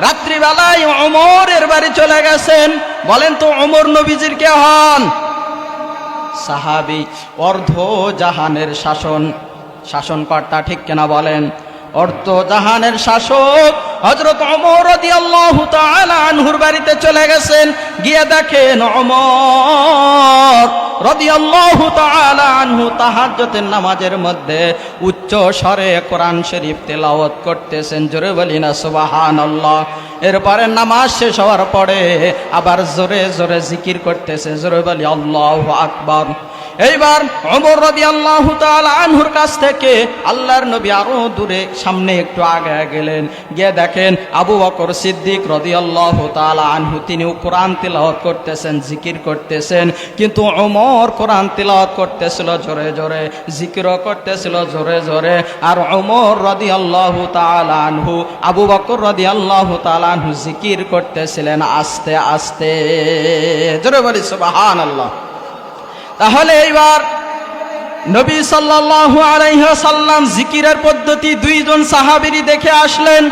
রাত্রিবেলায় অমরের বাড়ি চলে গেছেন। বলেন তো অমর নবীজির কে হন? সাহাবি, অর্ধ জাহানের শাসন। শাসনকর্তা ঠিক কেনা বলেন? অর্ধ জাহানের শাসক হজরত অমর আনহুর বাড়িতে চলে গেছেন। গিয়ে দেখেন অমর রাদিয়াল্লাহু নামাজের মধ্যে উচ্চ স্বরে কোরআন শরীফ তেলাওয়াত করতেছেন, জোরে বলি না, সুবহানাল্লাহ। এরপরে নামাজ শেষ হওয়ার পরে আবার জোরে জোরে জিকির করতেছে জোরে বলি আল্লাহু আকবার। এইবার অমর রবি আল্লাহ আনহুর কাছ থেকে আল্লাহর নবী আরও দূরে, সামনে একটু আগে গেলেন। গিয়ে দেখেন আবু বকর সিদ্দিক রদি আল্লাহ আনহু, তিনিও কোরআন তিলাওয়াত করতেছেন, জিকির করতেছেন। কিন্তু অমর কোরআন তিলাওয়াত করতেছিল জোরে জোরে, জিকিরও করতেছিল জোরে জোরে। আর অমর রদি আল্লাহ আনহু, আবু বকর রদি আল্লাহ আনহু জিকির করতেছিলেন আস্তে আস্তে। জোরে বলি সুবাহান আল্লাহ তাহলে এইবার নবী সাল্লাল্লাহু আলাইহি সাল্লাম জিকিরের পদ্ধতি দুইজন সাহাবীরই দেখে আসলেন।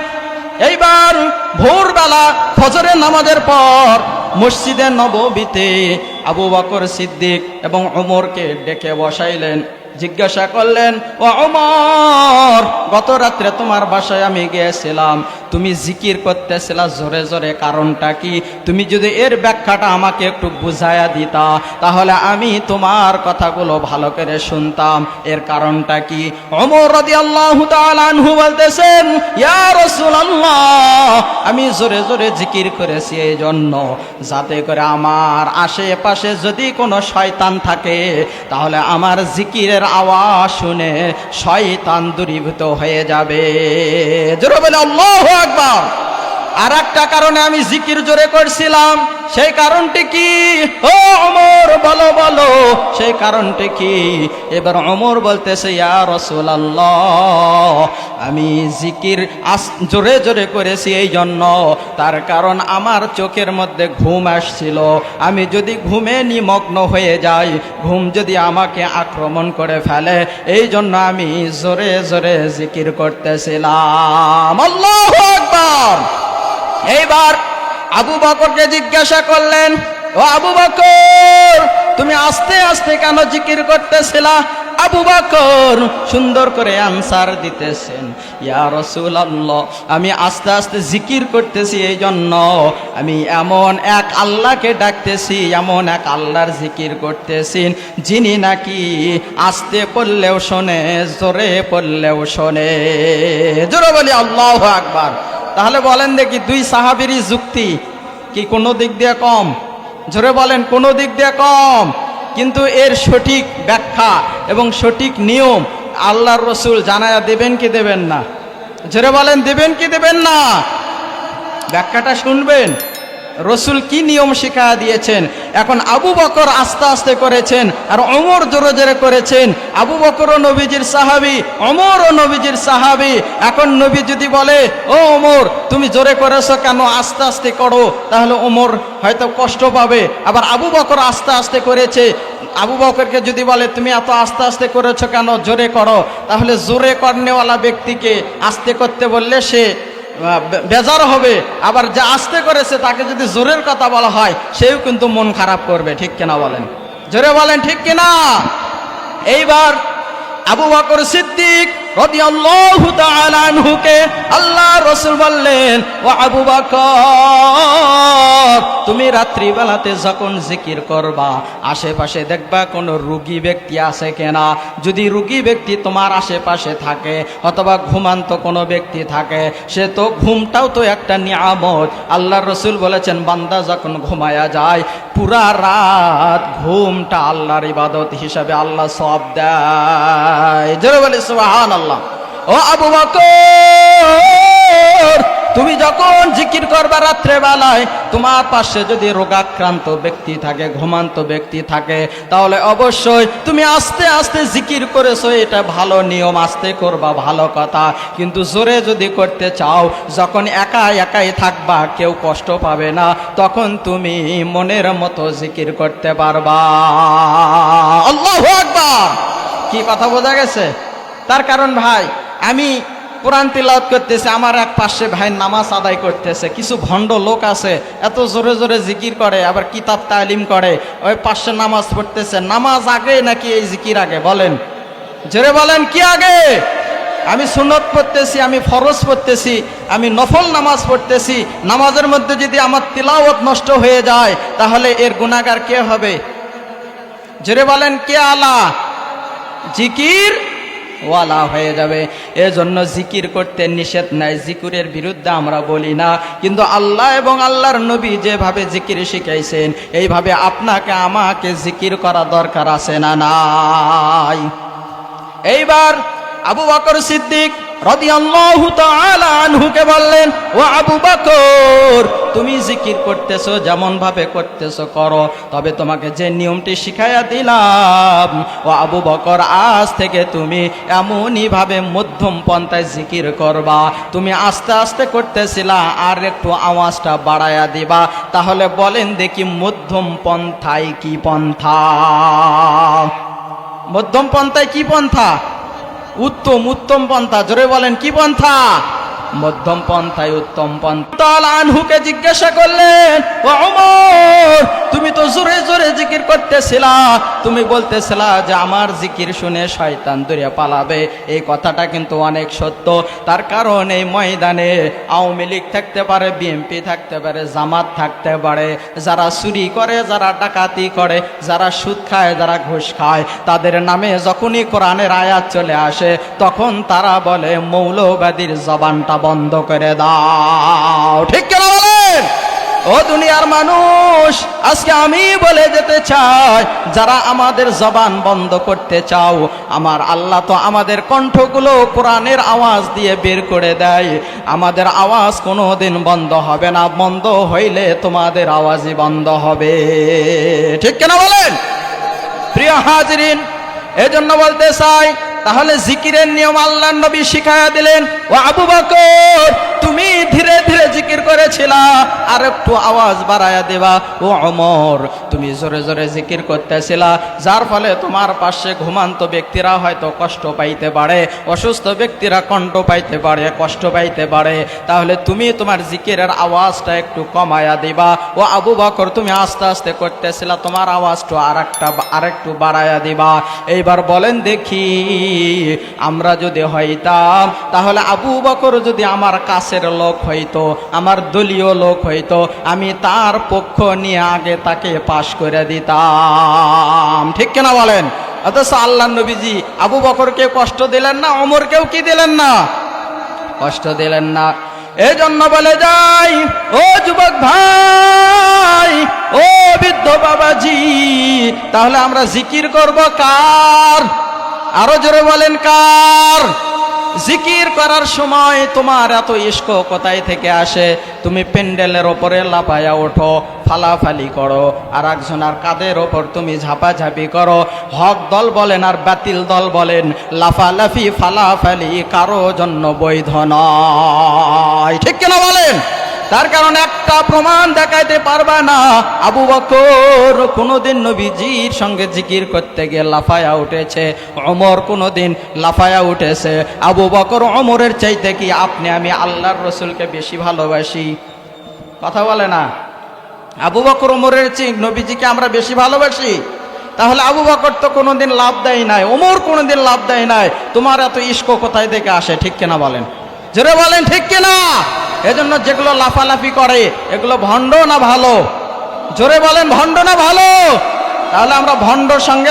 এইবার ভোরবেলা ফজরের নামাজের পর মসজিদে নববীতে আবু বকর সিদ্দিক এবং ওমরকে ডেকে বসাইলেন। জিজ্ঞাসা করলেন, ও অমর গত রাত্রে তোমার বাসায় আমি গিয়েছিলাম। তুমি জিকির করতেছিলা জোরে জোরে, কারণটা কি? তুমি যদি এর ব্যাখ্যাটা আমাকে একটু বুঝাইয়া দিতা, তাহলে আমি তোমার কথাগুলো ভালো করে শুনতাম। এর কারণটা কি? অমর রদি আল্লাহ বলতেছেন আমি জোরে জোরে জিকির করেছি এই জন্য যাতে করে আমার আশেপাশে যদি কোনো শয়তান থাকে, তাহলে আমার জিকিরের আওয়াজ শুনে শয়তান দূরীভূত হয়ে যাবে। জোরে বলে, আল্লাহ আকবার। আর একটা কারণে আমি জিকির জোরে করছিলাম। সেই কারণটি কি? ও অমর বলো বলো। সেই কারণটি কি? এবার অমর বলতেছে, ইয়া আমি জিকির আস, জোরে জোরে করেছি এই জন্য তার কারণ আমার চোখের মধ্যে ঘুম আসছিল। আমি যদি ঘুমে নিমগ্ন হয়ে যাই, ঘুম যদি আমাকে আক্রমণ করে ফেলে এই জন্য আমি জোরে জোরে জিকির করতেছিলাম। আল্লাহ এইবার আবু বকরকে জিজ্ঞাসা করলেন, ও আবু বকর, তুমি আস্তে আস্তে কেন জিকির করতেছিলা? আবু বকর সুন্দর করে আনসার দিতেছেন, ইয়া আমি আস্তে আস্তে জিকির করতেছি এই জন্য আমি এমন এক আল্লাহকে ডাকতেছি, এমন এক আল্লাহর জিকির করতেছি যিনি নাকি আস্তে পড়লেও শোনে, জোরে পড়লেও শোনে। জোরে বলি, আল্লাহ আকবার। তাহলে বলেন দেখি দুই সাহাবিরই যুক্তি কি কোনো দিক দিয়ে কম? জোরে বলেন, কোনো দিক দিয়ে কম। কিন্তু এর সঠিক ব্যাখ্যা এবং সঠিক নিয়ম আল্লাহর রসুল জানায়া দেবেন কি দেবেন না? জোরে বলেন, দেবেন কি দেবেন না? ব্যাখ্যাটা শুনবেন? রসুল কি নিয়ম শিখা দিয়েছেন? এখন আবু বকর আস্তে আস্তে করেছেন আর অমর জোরে জোরে করেছেন। আবু বকর ও নবীজির সাহাবি অমর ও নবীজির সাহাবি। এখন নবী যদি বলে, ও অমর তুমি জোরে করেছ কেন? আস্তে আস্তে করো। তাহলে অমর হয়তো কষ্ট পাবে। আবার আবু বকর আস্তে আস্তে করেছে। আবু বকরকে যদি বলে, তুমি এত আস্তে আস্তে করেছ কেন? জোরে করো। তাহলে জোরে করনেওয়ালা ব্যক্তিকে আস্তে করতে বললে সে বেজার হবে। আবার যা আসতে করেছে, তাকে যদি জোরের কথা বলা হয়, সেও কিন্তু মন খারাপ করবে, ঠিক কিনা বলেন? জোরে বলেন, ঠিক কিনা? এইবার আবু বকর সিদ্দিক আল্লাহ রসুল বললেন, ও আবু বকর তুমি রাত্রি বেলাতে যখন জিকির করবা, আশেপাশে দেখবা কোনো রুগী ব্যক্তি আছে কেনা। যদি রুগী ব্যক্তি তোমার আশেপাশে থাকে অথবা ঘুমান্ত কোনো ব্যক্তি থাকে, সে তো ঘুমটাও তো একটা নিয়ামত। আল্লাহ রসুল বলেছেন, বান্দা যখন ঘুমায়া যায়, পুরা রাত ঘুমটা আল্লাহর ইবাদত হিসাবে আল্লাহ সব দেয়। বলে সুবহান আল্লাহ ও আবু বকর! তুমি যখন জিকির করবা রাত্রে বেলায় তোমার পাশে যদি রোগাক্রান্ত ব্যক্তি থাকে, ঘুমান্ত ব্যক্তি থাকে, তাহলে অবশ্যই তুমি আস্তে আস্তে জিকির করেছ, এটা ভালো নিয়ম, আস্তে করবা, ভালো কথা। কিন্তু জোরে যদি করতে চাও, যখন একা একাই থাকবা, কেউ কষ্ট পাবে না, তখন তুমি মনের মতো জিকির করতে পারবা। আল্লাহ আকবার! কি কথা বোঝা গেছে? তার কারণ ভাই, আমি কোরআন তিলাওয়াত করতেছে, আমার এক পাশে ভাই নামাজ আদায় করতেছে, কিছু ভণ্ড লোক আছে, এত জোরে জোরে জিকির করে, আবার কিতাব তালিম করে, ওই পাশে নামাজ পড়তেছে, নামাজ আগে নাকি এই জিকির আগে, বলেন। জোরে বলেন, কি আগে? আমি সুনত পড়তেছি, আমি ফরজ পড়তেছি, আমি নফল নামাজ পড়তেছি, নামাজের মধ্যে যদি আমার তিলাওয়াত নষ্ট হয়ে যায়, তাহলে এর গুণাগার কে হবে? জোরে বলেন, কে আলা? জিকির ওয়ালা হয়ে যাবে। এজন্য জিকির করতে নিষেধ নাই, জিকুরের বিরুদ্ধে আমরা বলি না। কিন্তু আল্লাহ এবং আল্লাহর নবী যেভাবে জিকির শিখাইছেন, এইভাবে আপনাকে, আমাকে জিকির করা দরকার আছে না নাই? এইবার আবু বকর সিদ্দিক আনহুকে বললেন, ও আবু বকর, তুমি জিকির করতেছো যেমন করতেছো করো, তবে তোমাকে যে নিয়মটি শিখাইয়া দিলাম, ও আবু বকর, আজ থেকে তুমি মধ্যম পন্থায় জিকির করবা। তুমি আস্তে আস্তে করতেছিলা, আর একটু আওয়াজটা বাড়ায়া দিবা। তাহলে বলেন দেখি মধ্যম পন্থায় কি পন্থা? মধ্যম পন্থায় কি পন্থা? উত্তম উত্তম পন্থা। জোরে বলেন কি পন্থা? মধ্যম পন্থায় উত্তম পন্থা। আনহুকে জিজ্ঞাসা করলেন তুমি তো জোরে জোরে জিকির করতেছিলা। তুমি বলতেছিলা যে আমার জিকির শুনে শয়তান দূরে পালাবে। এই কথাটা কিন্তু অনেক সত্য। তার কারণ এই ময়দানে আওয়ামী লীগ থাকতে পারে, বিএনপি থাকতে পারে, জামাত থাকতে পারে। যারা চুরি করে, যারা ডাকাতি করে, যারা সুদ খায়, যারা ঘুষ খায়, তাদের নামে যখনই কোরআনের আয়াত চলে আসে, তখন তারা বলে, মৌলবাদীর জবানটা বন্ধ করে দাও। ঠিক কেন বলেন? ও দুনিয়ার মানুষ, আজকে আমি বলে যেতে চাই, যারা আমাদের জবান বন্ধ করতে চাও, আমার আল্লাহ তো আমাদের কণ্ঠগুলো কোরআনের আওয়াজ দিয়ে বের করে দেয়। আমাদের আওয়াজ কোনো দিন বন্ধ হবে না, বন্ধ হইলে তোমাদের আওয়াজই বন্ধ হবে। ঠিক কেন বলেন? প্রিয় হাজরিন, এজন্য বলতে চাই তাহলে জিকিরের নিয়ম আল্লাহ নবী শিখাইয়া দিলেন ও আবু বকর তুমি ধীরে ধীরে জিকির করেছিলা, আর একটু আওয়াজ বাড়ায়া দেবা। ও অমর, তুমি জোরে জোরে জিকির করতেছিলা, যার ফলে তোমার পাশে ঘুমান্ত ব্যক্তিরা হয়তো কষ্ট পাইতে পারে, অসুস্থ ব্যক্তিরা কণ্ঠ পাইতে পারে, কষ্ট পাইতে পারে। তাহলে তুমি তোমার জিকিরের আওয়াজটা একটু কমায়া দিবা। ও আবু বকর, তুমি আস্তে আস্তে করতেছিলা, তোমার আওয়াজটা আর একটা আর একটু বাড়ায়া দিবা। এইবার বলেন দেখি, আমরা যদি হইতাম, তাহলে আবু বকর যদি আমার কাছের লোক হইতো, আমার দলীয় লোক হইতো, আমি তার পক্ষ নিয়ে আগে তাকে পাশ করে দিতাম। ঠিক কিনা বলেন? অথচ আল্লাহ নবীজি আবু বকরকে কষ্ট দিলেন না অমরকেও কি দিলেন না? কষ্ট দিলেন না। এই জন্য বলে যাই, ও যুবক ভাই, ও বৃদ্ধ বাবাজি, তাহলে আমরা জিকির করব কার? আরও জোরে বলেন কার? জিকির করার সময় তোমার এত ইস্ক কোথায় থেকে আসে? তুমি প্যান্ডেলের ওপরে লাফায়া ওঠো, ফালাফালি করো আর একজনের কাদের ওপর তুমি ঝাপাঝাপি করো। হক দল বলেন আর বাতিল দল বলেন, লাফালাফি, ফালাফালি কারও জন্য বৈধ নয়। ঠিক কেন বলেন? তার কারণ একটা প্রমাণ দেখাইতে পারবা না। আবু বকর কোনোদিন নবীজির সঙ্গে জিকির করতে গিয়ে লাফায়া উঠেছে। অমর কোনোদিন লাফায়া উঠেছে। আবু বকর অমরের চাইতে কি আপনি আমি আল্লাহর রসুলকে বেশি ভালোবাসি? কথা বলে না। আবু বকর ওমরের চেয়ে নবীজিকে আমরা বেশি ভালোবাসি? তাহলে আবু বকর তো কোনোদিন লাভ দেয় নাই, ওমর কোনোদিন লাভ দেয় নাই। তোমার এত ইস্ক কোথায় থেকে আসে, ঠিক কেনা বলেন? জোরে বলেন, ঠিক কিনা? এজন্য যেগুলো লাফালাফি করে, এগুলো ভণ্ড না ভালো? জোরে বলেন, ভণ্ড না ভালো? তাহলে আমরা ভণ্ডর সঙ্গে